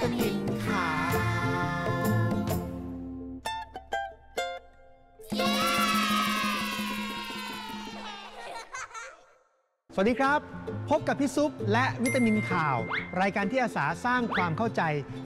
ตามินขาวสวัสดีครับ พบกับพี่ซุปและวิตามินข่าว รายการที่อาสาสร้างความเข้าใจ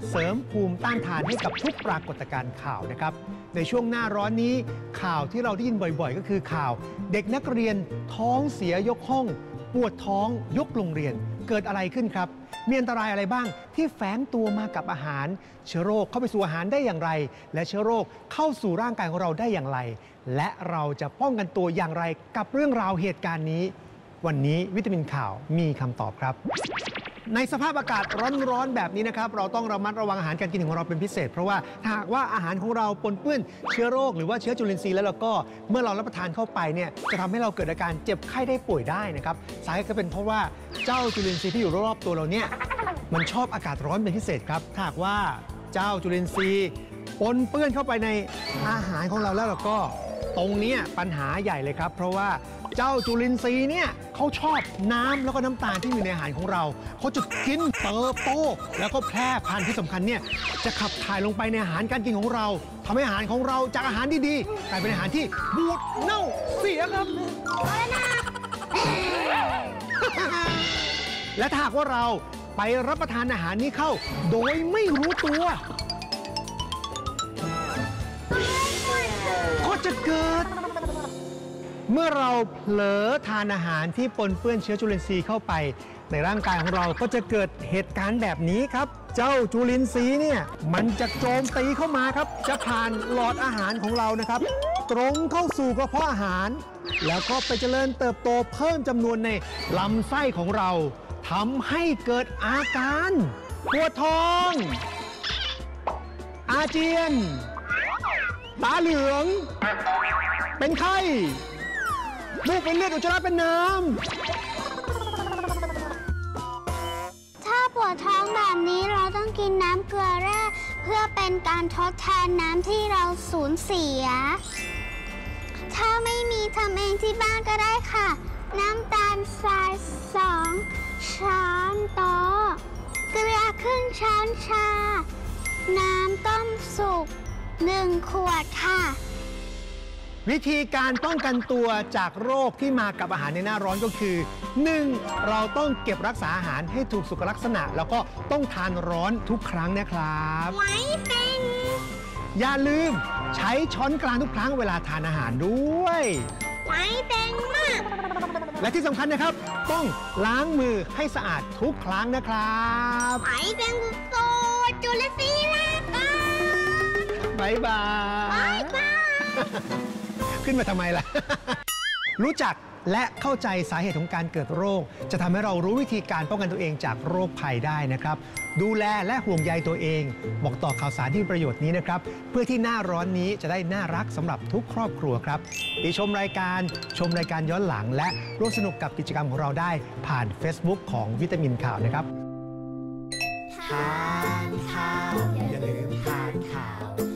เสริมภูมิต้านทานให้กับทุกปรากฏการณ์ข่าวนะครับ ในช่วงหน้าร้อนนี้ข่าวที่เราได้ยินบ่อยๆ ก็คือข่าว เด็กนักเรียนท้องเสียยกห้อง ปวดท้องยกโรงเรียน เกิดอะไรขึ้นครับ มีอันตรายอะไรบ้างที่แฝงตัวมากับอาหาร เชื้อโรคเข้าไปสู่อาหารได้อย่างไร และเชื้อโรคเข้าสู่ร่างกายของเราได้อย่างไร และเราจะป้องกันตัวอย่างไรกับเรื่องราวเหตุการณ์นี้ วันนี้วิตามินข่าวมีคำตอบครับ ในสภาพอากาศร้อนๆแบบนี้นะครับ เราต้องระมัดระวังอาหารการกินของเราเป็นพิเศษ เพราะว่าถ้าหากว่าอาหารของเราปนเปื้อนเชื้อโรคหรือว่าเชื้อจุลินทรีย์แล้วเราก็เมื่อเรารับประทานเข้าไปเนี่ยจะทำให้เราเกิดอาการเจ็บไข้ได้ป่วยได้นะครับสาเหตุก็เป็นเพราะว่าเจ้าจุลินทรีย์ที่อยู่รอบๆตัวเราเนี่ยมันชอบอากาศร้อนเป็นพิเศษครับถ้าหากว่าเจ้าจุลินทรีย์ปนเปื้อนเข้าไปในอาหารของเราแล้วเราก็ตรงนี้ปัญหาใหญ่เลยครับ เพราะว่า เจ้าจุลินทรีย์เนี่ยเขาชอบน้ำแล้วก็น้ำตาลที่อยู่ในอาหารของเรา เขาจะกินเติบโต แล้วก็แพร่พันธุ์ที่สำคัญเนี่ยจะขับถ่ายลงไปในอาหารการกินของเราทำให้อาหารของเราจากอาหารดีๆกลายเป็นอาหารที่บูดเน่าเสียครับและถ้าหากว่าเราไปรับประทานอาหารนี้เข้า โดยไม่รู้ตัว เมื่อเราเผลอทานอาหารที่ปนเปื้อนเชื้อจุลินทรีย์เข้าไป ในร่างกายของเราก็จะเกิดเหตุการณ์แบบนี้ครับ เจ้าจุลินทรีย์เนี่ยมันจะโจมตีเข้ามาครับ จะผ่านหลอดอาหารของเรานะครับ ตรงเข้าสู่กระเพาะอาหาร แล้วก็ไปเจริญเติบโตเพิ่มจำนวนในลำไส้ของเราทำให้เกิดอาการปวดท้อง อาเจียน ตาเหลือง เป็นไข้ ลูกเป็นเลือดอุจจาระเป็นน้ำ ถ้าปวดท้องแบบนี้เราต้องกินน้ำเกลือแร่เพื่อเป็นการทดแทนน้ำที่เราสูญเสีย ถ้าไม่มีทำเองที่บ้านก็ได้ค่ะ น้ำตาลทรายสองช้อนโต๊ะเกลือครึ่งช้อนชา น้ำต้มสุกหนึ่งขวดค่ะ วิธีการป้องกันตัวจากโรคที่มากับอาหารในหน้าร้อนก็คือ 1. เราต้องเก็บรักษาอาหารให้ถูกสุขลักษณะ แล้วก็ต้องทานร้อนทุกครั้งนะครับ ไว้เป็น อย่าลืมใช้ช้อนกลางทุกครั้งเวลาทานอาหารด้วย ไว้เป็นมาก และที่สำคัญนะครับ ต้องล้างมือให้สะอาดทุกครั้งนะครับไว้เป็นโตจุลทรีย์ลาก่อนบ๊ายบาบายย บาย ขึ้นมาทำไมล่ะ รู้จักและเข้าใจสาเหตุของการเกิดโรค จะทำให้เรารู้วิธีการป้องกันตัวเองจากโรคภัยได้นะครับ ดูแลและห่วงใยตัวเอง บอกต่อข่าวสารที่ประโยชน์นี้นะครับ เพื่อที่หน้าร้อนนี้จะได้น่ารักสำหรับทุกครอบครัวครับติชมรายการชมรายการย้อนหลัง และร่วมสนุกกับกิจกรรมของเราได้ ผ่าน Facebook ของวิตามินข่าวนะครับทานข้าวอย่าลืมทานข้าว